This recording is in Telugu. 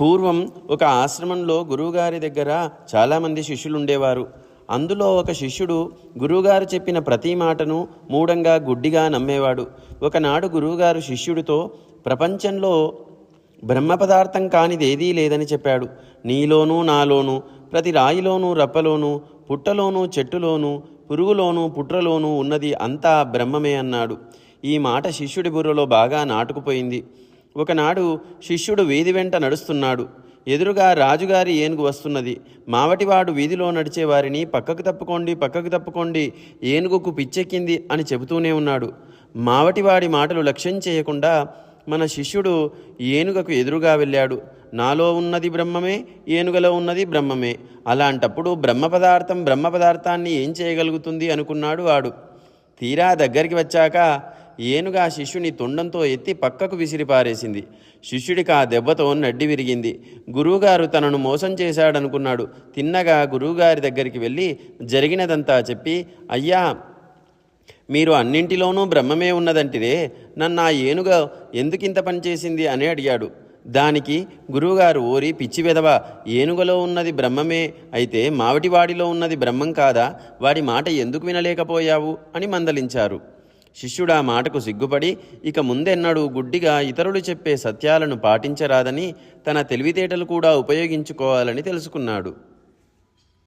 పూర్వం ఒక ఆశ్రమంలో గురువుగారి దగ్గర చాలామంది శిష్యులు ఉండేవారు అందులో ఒక శిష్యుడు గురువుగారు చెప్పిన ప్రతి మాటను మూఢంగా గుడ్డిగా నమ్మేవాడు. ఒకనాడు గురువుగారు శిష్యుడితో ప్రపంచంలో బ్రహ్మ పదార్థం కానిదేదీ లేదని చెప్పాడు. నీలోనూ నాలోనూ ప్రతి రాయిలోనూ రప్పలోనూ పుట్టలోనూ చెట్టులోనూ పురుగులోనూ పుట్రలోనూ ఉన్నది అంతా బ్రహ్మమే అన్నాడు. ఈ మాట శిష్యుడి బుర్రలో బాగా నాటుకుపోయింది. ఒకనాడు శిష్యుడు వీధి వెంట నడుస్తున్నాడు. ఎదురుగా రాజుగారి ఏనుగు వస్తున్నది. మావటివాడు వీధిలో నడిచే వారిని పక్కకు తప్పుకోండి పక్కకు తప్పుకోండి ఏనుగుకు పిచ్చెక్కింది అని చెబుతూనే ఉన్నాడు. మావటివాడి మాటలు లక్ష్యం చేయకుండా మన శిష్యుడు ఏనుగకు ఎదురుగా వెళ్ళాడు. నాలో ఉన్నది బ్రహ్మమే ఏనుగలో ఉన్నది బ్రహ్మమే. అలాంటప్పుడు బ్రహ్మ పదార్థం బ్రహ్మ పదార్థాన్ని ఏం చేయగలుగుతుంది అనుకున్నాడు వాడు. తీరా దగ్గరికి వచ్చాక ఏనుగా శిష్యుని తొండంతో ఎత్తి పక్కకు విసిరిపారేసింది శిష్యుడికి ఆ దెబ్బతో నడ్డి విరిగింది. గురువుగారు తనను మోసం చేశాడనుకున్నాడు. తిన్నగా గురువుగారి దగ్గరికి వెళ్ళి జరిగినదంతా చెప్పి అయ్యా మీరు అన్నింటిలోనూ బ్రహ్మమే ఉన్నదంటిదే. నన్ను ఆ ఏనుగ ఎందుకింత పనిచేసింది అని అడిగాడు. దానికి గురువుగారు ఓరి పిచ్చి వెదవ ఏనుగలో ఉన్నది బ్రహ్మమే. అయితే మావిటివాడిలో ఉన్నది బ్రహ్మం కాదా? వాడి మాట ఎందుకు వినలేకపోయావు? అని మందలించారు. శిష్యుడా మాటకు సిగ్గుపడి ఇక ముందెన్నడూ గుడ్డిగా ఇతరులు చెప్పే సత్యాలను పాటించరాదని తన తెలివితేటలు కూడా ఉపయోగించుకోవాలని తెలుసుకున్నాడు.